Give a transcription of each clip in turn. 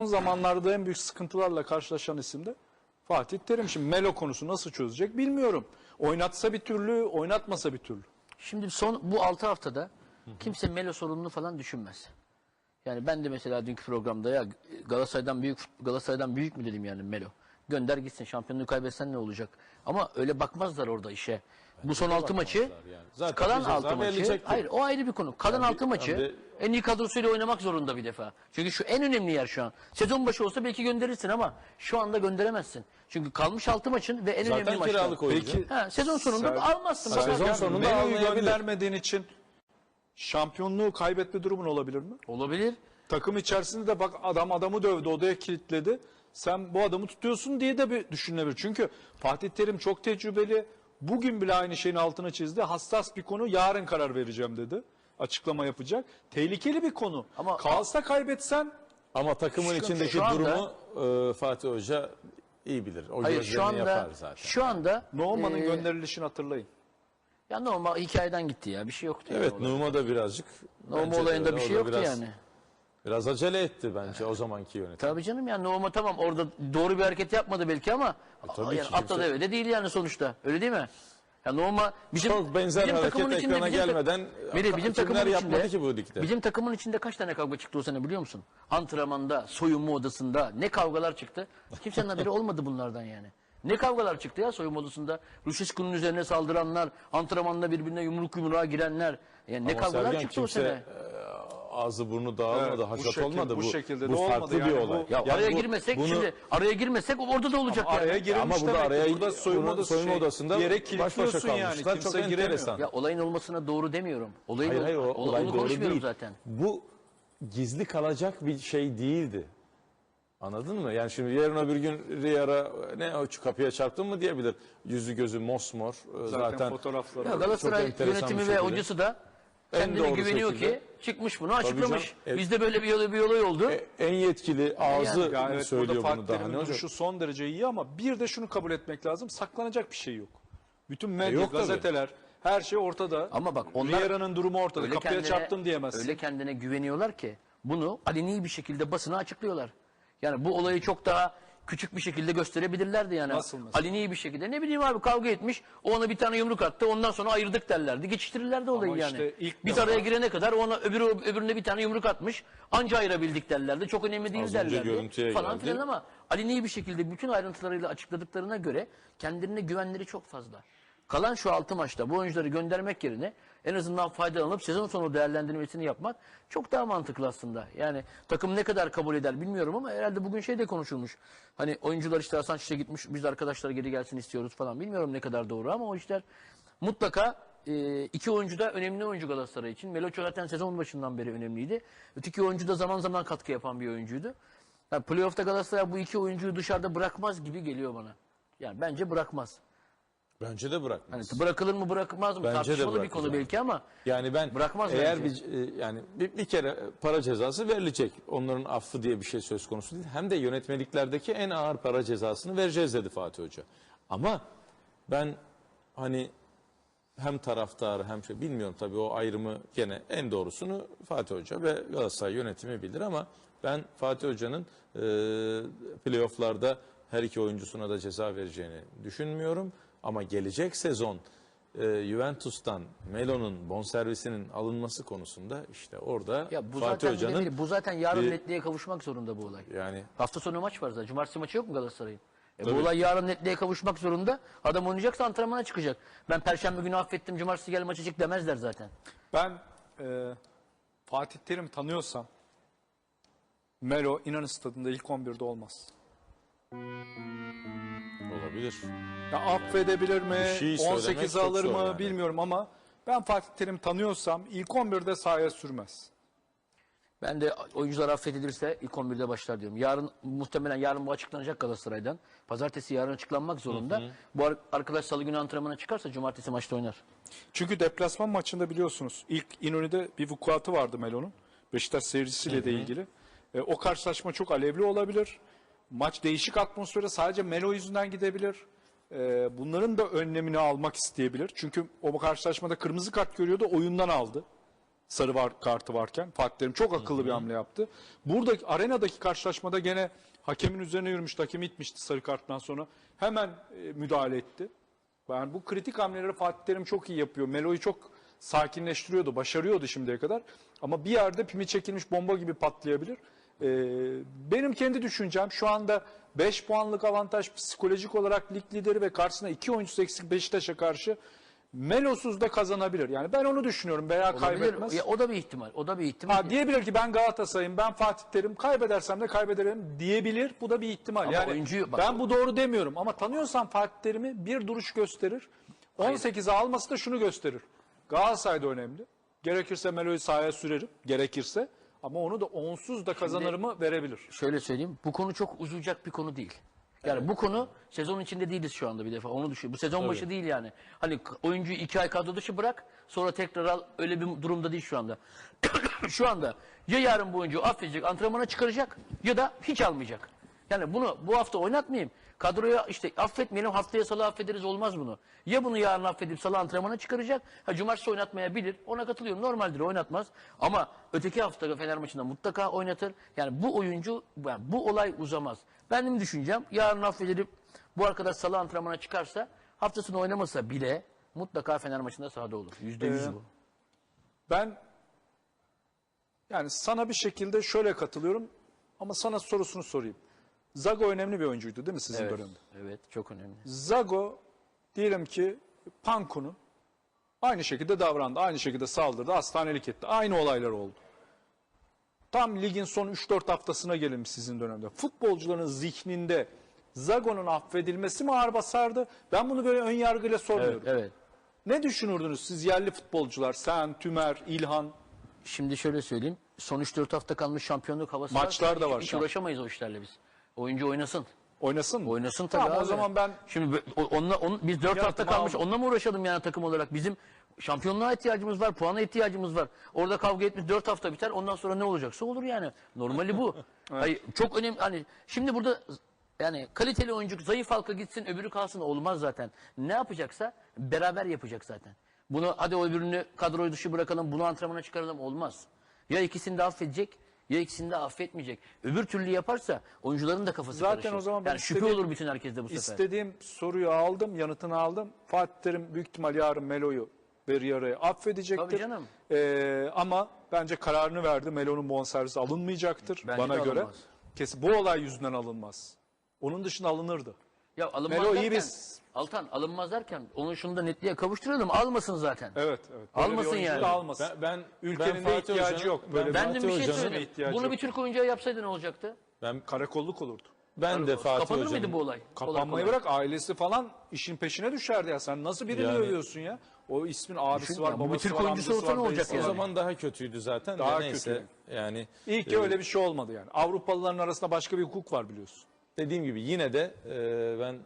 Son zamanlarda en büyük sıkıntılarla karşılaşan isim de Fatih Terim. Şimdi Melo konusu nasıl çözecek bilmiyorum. Oynatsa bir türlü, oynatmasa bir türlü. Şimdi son bu 6 haftada kimse Melo sorununu falan düşünmez. Yani ben de mesela dünkü programda ya Galatasaray'dan büyük Galatasaray'dan büyük mü dedim yani Melo. Gönder gitsin şampiyonluğu kaybetsen ne olacak? Ama öyle bakmazlar orada işe. Bu son 6 maçı yani. Zaten kalan 6 maçı hayır o ayrı bir konu. Kalan Yani bir- 6 maçı en iyi kadrosuyla oynamak zorunda bir defa. Çünkü şu en önemli yer şu an. Sezon başı olsa belki gönderirsin ama şu anda gönderemezsin. Çünkü kalmış 6 maçın ve en önemli Zaten maçlar. kiralık oyuncu. Peki- Ha, sezon sonunda almazsın. Sezon bakarsın. sonunda Melo'yu almayabilir. göndermediğin için şampiyonluğu kaybetme durumun olabilir mi? Olabilir. Takım içerisinde de bak adam adamı dövdü, odaya kilitledi. Sen bu adamı tutuyorsun diye de bir düşünülebilir. Çünkü Fatih Terim çok tecrübeli. Bugün bile aynı şeyin altına çizdi. Hassas bir konu yarın karar vereceğim dedi. Açıklama yapacak. Tehlikeli bir konu. Ama- Kalsa kaybetsen Ama takımın Şu- içindeki şu anda- durumu e, Fatih Hoca iyi bilir. O Hayır gözlemini şu anda yapar zaten. şu anda Norman'ın e, gönderilişini hatırlayın. Ya normal hikayeden gitti ya. Bir şey yoktu. Evet olay. Numa da birazcık. Bence de olayında bir orada şey yoktu biraz, yani. Biraz acele etti bence o zamanki yönetim. Tabii canım yani normal tamam orada doğru bir hareket yapmadı belki ama E, tabii yani ki kimse- devede değil yani sonuçta. Öyle değil mi? Ya normal bizim Çok benzer bizim hareket takımın içinde ekrana bizim, gelmeden Biri bizim takımın yapmadı içinde ki bu ligde? Bizim takımın içinde kaç tane kavga çıktı o sene biliyor musun? Antrenmanda, soyunma odasında ne kavgalar çıktı? Kimsenin haberi olmadı bunlardan yani. Ne kavgalar çıktı ya soyunma odasında? Ruşescu'nun üzerine saldıranlar, antrenmanda birbirine yumruk yumruğa girenler. Yani ne Ama kavgalar Sergen çıktı o kimse, sene. E, ağzı burnu dağılmadı, Evet, haşat şekil- olmadı. bu Bu, şekilde bu de olmadı farklı bir yani. olay. Bu- Ya Yani araya bu- girmesek bunu- şimdi araya girmesek orada da olacak Araya yani. girilmiş Ama burada araya burada soyunma odası, soyunma şey, odasında bir yere baş başa yani. kalmışlar. Kimse Çok enteresan. Ya olayın olmasına doğru demiyorum. Olayın Hayır hayır o ol- olay onu doğru değil. zaten. Bu gizli kalacak bir şey değildi. Anladın mı? Yani şimdi yarın öbür gün Riyara ne o kapıya çarptın mı diyebilir. Yüzü gözü mosmor. Ee, Zaten, Zaten, fotoğrafları. Ya. Galatasaray Çok enteresan yönetimi bir ve hocası da kendine doğru güveniyor şekilde. ki çıkmış bunu açıklamış. canım. E- Bizde böyle bir olay, bir olay oldu. E, en yetkili ağzı Ya evet söylüyor burada bunu daha ne olacak? duruşu son derece iyi ama bir de şunu kabul etmek lazım. Saklanacak bir şey yok. Bütün medya, E, yok tabii. gazeteler, her şey ortada. Ama bak onlar Riera'nın durumu ortada. Kapıya kendine- çarptım diyemezsin. Öyle kendine güveniyorlar ki bunu aleni bir şekilde basına açıklıyorlar. Yani bu olayı çok daha küçük bir şekilde gösterebilirlerdi yani. Nasıl mesela? Aleni bir şekilde. Ne bileyim abi kavga etmiş. O ona bir tane yumruk attı. Ondan sonra ayırdık derlerdi. Geçiştirirlerdi olayı Ama yani. işte ilk Biz defa- araya girene kadar ona öbürü öbürüne bir tane yumruk atmış. Anca ayırabildik derlerdi. Çok önemli değil Az derlerdi. falan geldi. filan ama aleni bir şekilde bütün ayrıntılarıyla açıkladıklarına göre kendilerine güvenleri çok fazla. Kalan şu altı maçta bu oyuncuları göndermek yerine en azından faydalanıp sezon sonu değerlendirmesini yapmak çok daha mantıklı aslında. Yani takım ne kadar kabul eder bilmiyorum ama herhalde bugün şey de konuşulmuş. Hani oyuncular işte Hasan Şiş'e gitmiş biz arkadaşlar geri gelsin istiyoruz falan. Bilmiyorum ne kadar doğru ama o işler mutlaka e, iki oyuncu da önemli oyuncu Galatasaray için. Meloço zaten sezon başından beri önemliydi. Öteki oyuncu da zaman zaman katkı yapan bir oyuncuydu. Yani playoff'ta Galatasaray bu iki oyuncuyu dışarıda bırakmaz gibi geliyor bana. Yani bence bırakmaz. Bence de bırakmaz. Hani bırakılır mı bırakmaz mı Bence de tartışmalı bir bırakmaz konu belki ama Yani ben Bırakmaz eğer bence. bir e, yani bir, bir kere para cezası verilecek. Onların affı diye bir şey söz konusu değil. Hem de yönetmeliklerdeki en ağır para cezasını vereceğiz dedi Fatih Hoca. Ama ben hani hem taraftarı hem şey bilmiyorum tabii o ayrımı gene en doğrusunu Fatih Hoca ve Galatasaray yönetimi bilir ama ben Fatih Hoca'nın e, playofflarda her iki oyuncusuna da ceza vereceğini düşünmüyorum. Ama gelecek sezon e, Juventus'tan Melo'nun bonservisinin alınması konusunda işte orada ya bu Fatih zaten Hoca'nın bir- bu zaten yarın bir- netliğe kavuşmak zorunda bu olay. yani Hafta sonu maç var zaten. Cumartesi maçı yok mu Galatasaray'ın? E bu Tabii. olay yarın netliğe kavuşmak zorunda. Adam oynayacaksa antrenmana çıkacak. Ben perşembe günü affettim cumartesi gel maça çık demezler zaten. Ben e, Fatih Terim tanıyorsam Melo İnönü Stadı'nda ilk 11'de olmaz. Olabilir. Ya affedebilir mi? Bir şey söylemek 18 çok alır zor mı yani. bilmiyorum ama ben Fatih Terim tanıyorsam ilk 11'de sahaya sürmez. Ben de oyuncular affedilirse ilk 11'de başlar diyorum. Yarın muhtemelen yarın bu açıklanacak Galatasaray'dan. Pazartesi yarın açıklanmak zorunda. Bu ar- arkadaş salı günü antrenmana çıkarsa cumartesi maçta oynar. Çünkü deplasman maçında biliyorsunuz ilk İnönü'de bir vukuatı vardı Melo'nun. Beşiktaş seyircisiyle de ilgili. E, o karşılaşma çok alevli olabilir. Maç değişik atmosfere sadece Melo yüzünden gidebilir. E, bunların da önlemini almak isteyebilir. Çünkü o karşılaşmada kırmızı kart görüyordu oyundan aldı. sarı var, kartı varken. Fatih Terim çok akıllı bir hamle yaptı. Burada arenadaki karşılaşmada gene hakemin üzerine yürümüştü. Hakemi itmişti sarı karttan sonra. Hemen e, müdahale etti. Yani bu kritik hamleleri Fatih Terim çok iyi yapıyor. Melo'yu çok sakinleştiriyordu, başarıyordu şimdiye kadar. Ama bir yerde pimi çekilmiş bomba gibi patlayabilir. Ee, benim kendi düşüncem şu anda 5 puanlık avantaj psikolojik olarak lig lideri ve karşısına 2 oyuncusu eksik Beşiktaş'a karşı Melosuz da kazanabilir. Yani ben onu düşünüyorum veya Olabilir. kaybetmez. Ya, o da bir ihtimal. O da bir ihtimal. Ha, diyebilir ki ben Galatasaray'ım, ben Fatih Terim, kaybedersem de kaybederim diyebilir. Bu da bir ihtimal. Ama yani oyuncuyu- bak- ben bu doğru demiyorum ama tanıyorsan Fatih Terim'i bir duruş gösterir. 18'e alması da şunu gösterir. Galatasaray'da önemli. Gerekirse Melo'yu sahaya sürerim, gerekirse. Ama onu da onsuz da kazanırımı verebilir. Şöyle söyleyeyim. Bu konu çok uzayacak bir konu değil. Yani bu konu sezon içinde değiliz şu anda bir defa. Onu düşün. Bu sezon başı değil yani. Hani k- oyuncuyu iki ay kadro dışı bırak sonra tekrar al. Öyle bir durumda değil şu anda. şu anda ya yarın bu oyuncuyu affedecek, antrenmana çıkaracak ya da hiç almayacak. Yani bunu bu hafta oynatmayayım. Kadroya işte affetmeyelim haftaya salı affederiz olmaz bunu. Ya bunu yarın affedip salı antrenmana çıkaracak. Ha cumartesi oynatmayabilir. Ona katılıyorum. Normaldir oynatmaz. Ama öteki hafta Fener maçında mutlaka oynatır. Yani bu oyuncu yani bu olay uzamaz. Benim düşüncem yarın affedilip bu arkadaş salı antrenmana çıkarsa haftasını oynamasa bile mutlaka Fener maçında sahada olur. Yüzde yüz Ee, bu. Ben yani sana bir şekilde şöyle katılıyorum ama sana sorusunu sorayım. Zago önemli bir oyuncuydu değil mi sizin Evet, dönemde? evet çok önemli. Zago diyelim ki Panko'nun aynı şekilde davrandı. Aynı şekilde saldırdı. Hastanelik etti. Aynı olaylar oldu. Tam ligin son 3-4 haftasına gelin sizin dönemde. Futbolcuların zihninde Zago'nun affedilmesi mi ağır basardı? Ben bunu böyle ön yargıyla sormuyorum. Evet, evet. Ne düşünürdünüz siz yerli futbolcular? Sen, Tümer, İlhan. Şimdi şöyle söyleyeyim. Son 3-4 hafta kalmış şampiyonluk havası Maçlar varsa da var Hiç uğraşamayız o işlerle biz. Oyuncu oynasın. Oynasın mı? Oynasın tabii Tamam, abi. o zaman ben Şimdi onunla, on, biz 4 Bir hafta kalmış aldım. onunla mı uğraşalım yani takım olarak? Bizim şampiyonluğa ihtiyacımız var, puana ihtiyacımız var. Orada kavga etmiş 4 hafta biter ondan sonra ne olacaksa olur yani. Normali bu. Hayır, çok önemli hani şimdi burada yani kaliteli oyuncu zayıf halka gitsin öbürü kalsın olmaz zaten. Ne yapacaksa beraber yapacak zaten. Bunu hadi o öbürünü kadroyu dışı bırakalım bunu antrenmana çıkaralım olmaz. Ya ikisini de affedecek ya ikisini de affetmeyecek. Öbür türlü yaparsa oyuncuların da kafası Zaten karışır. o zaman ben yani şüphe olur bütün herkeste bu sefer. istediğim soruyu aldım, yanıtını aldım. Fatih Terim büyük ihtimal yarın Melo'yu Beriyara'yı affedecektir. Tabii canım. Ee, ama bence kararını verdi. Melo'nun bonservisi alınmayacaktır Bence bana göre. Kesin bu olay yüzünden alınmaz. Onun dışında alınırdı. Ya alınmaz Melo iyi biz- Altan alınmaz derken onu şunu da netliğe kavuşturalım. Almasın zaten. Evet, evet. Böyle bir Almasın oyuncu yani. da Almasın. Ben, ben Ülkenin ben de Fatih ihtiyacı Hoca'nın- yok. Böyle Ben de Fatih bir şey Hoca'nın- söyleyeyim. ihtiyacı Bunu yok. bir Türk oyuncuya yapsaydı ne olacaktı? Ben karakolluk olurdu. Ben de Fatih Kapanır Hoca'nın mıydı bu olay? Kolay Kapanmayı kolay. bırak ailesi falan işin peşine düşerdi ya. Sen nasıl birini Yani- övüyorsun ya? O ismin abisi Düşün var, ya, bu bir babası Türk var, oyuncusu amcası olsa var, ne olacak dayısı o yani? var. zaman daha kötüydü zaten. de Daha neyse yani İyi ki öyle bir şey olmadı yani. Avrupalıların arasında başka bir hukuk var biliyorsun. dediğim gibi yine de e, ben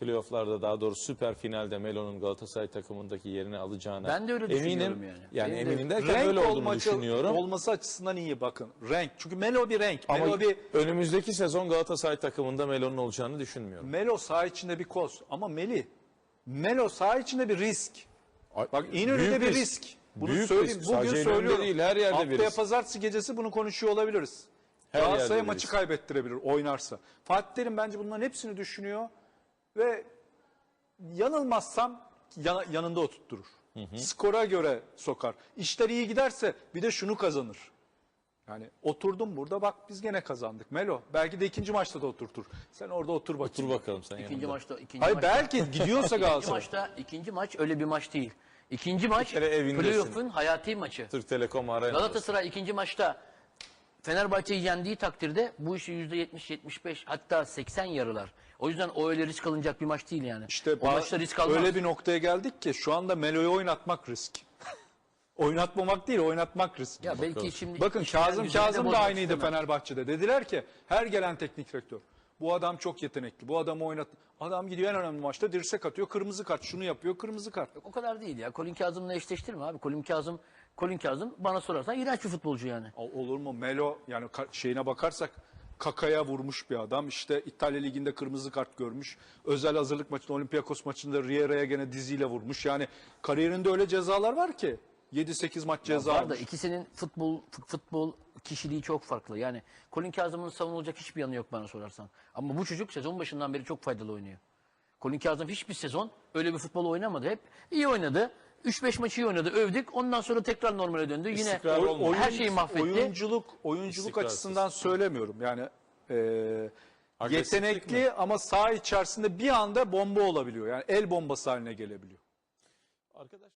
playofflarda daha doğrusu süper finalde Melo'nun Galatasaray takımındaki yerini alacağına Ben de öyle eminim. düşünüyorum yani. Yani Benim de- eminim derken renk öyle olduğunu olması, düşünüyorum. olması açısından iyi bakın. Renk. Çünkü Melo bir renk. Melo Ama bir önümüzdeki sezon Galatasaray takımında Melo'nun olacağını düşünmüyorum. Melo saha içinde bir koz. Ama Meli Melo saha içinde bir risk. Bak İnönü'de Büyük bir risk. Bunu Büyük söyleyeyim. risk. Bugün Sadece İnönü'de söylüyorum. değil, her yerde bir Haftaya risk. pazartesi gecesi bunu konuşuyor olabiliriz. Her yerde Galatasaray'a bir maçı risk. kaybettirebilir oynarsa. Fatih Terim bence bunların hepsini düşünüyor ve yanılmazsam yana- yanında oturtturur. Skora göre sokar. İşler iyi giderse bir de şunu kazanır. Yani oturdum burada bak biz gene kazandık. Melo belki de ikinci maçta da oturtur. Sen orada otur bakayım. Dur bakalım sen İkinci yanında. maçta ikinci Hayır maçta, belki gidiyorsa ikinci Galatasaray. maçta ikinci maç öyle bir maç değil. İkinci maç playoff'un hayati maçı. Türk Telekom Arena. Galatasaray ikinci maçta Fenerbahçe'yi yendiği takdirde bu işi yüzde 70-75 hatta 80 yarılar. O yüzden o öyle risk alınacak bir maç değil yani. İşte o maçta risk almaz. öyle bir noktaya geldik ki şu anda Melo'yu oynatmak risk. Oynatmamak değil, oynatmak risk. Ya belki şimdi Bakın Kazım Kazım da aynıydı istemem. Fenerbahçe'de. Dediler ki her gelen teknik direktör bu adam çok yetenekli. Bu adamı oynat. Adam gidiyor en önemli maçta dirsek atıyor, kırmızı kart. Şunu yapıyor, kırmızı kart. O kadar değil ya. Colin Kazım'la eşleştirme abi. Colin Kazım Colin Kazım bana sorarsan iğrenç bir futbolcu yani. O- Olur mu? Melo yani şeyine bakarsak kakaya vurmuş bir adam. İşte İtalya Ligi'nde kırmızı kart görmüş. Özel hazırlık maçında Olympiakos maçında Riera'ya gene diziyle vurmuş. Yani kariyerinde öyle cezalar var ki. 7-8 maç ceza Var da almış. ikisinin futbol fut- futbol kişiliği çok farklı. Yani Colin Kazım'ın savunulacak hiçbir yanı yok bana sorarsan. Ama bu çocuk sezon başından beri çok faydalı oynuyor. Colin Kazım hiçbir sezon öyle bir futbol oynamadı. Hep iyi oynadı. 3-5 maçı iyi oynadı. Övdük. Ondan sonra tekrar normale döndü. Yine İstikrar olmadı. her şeyi mahvetti. Oyunculuk, oyunculuk İstikrarsız. açısından söylemiyorum. Yani e, Agresiflik yetenekli ama saha içerisinde bir anda bomba olabiliyor. Yani el bombası haline gelebiliyor. Arkadaş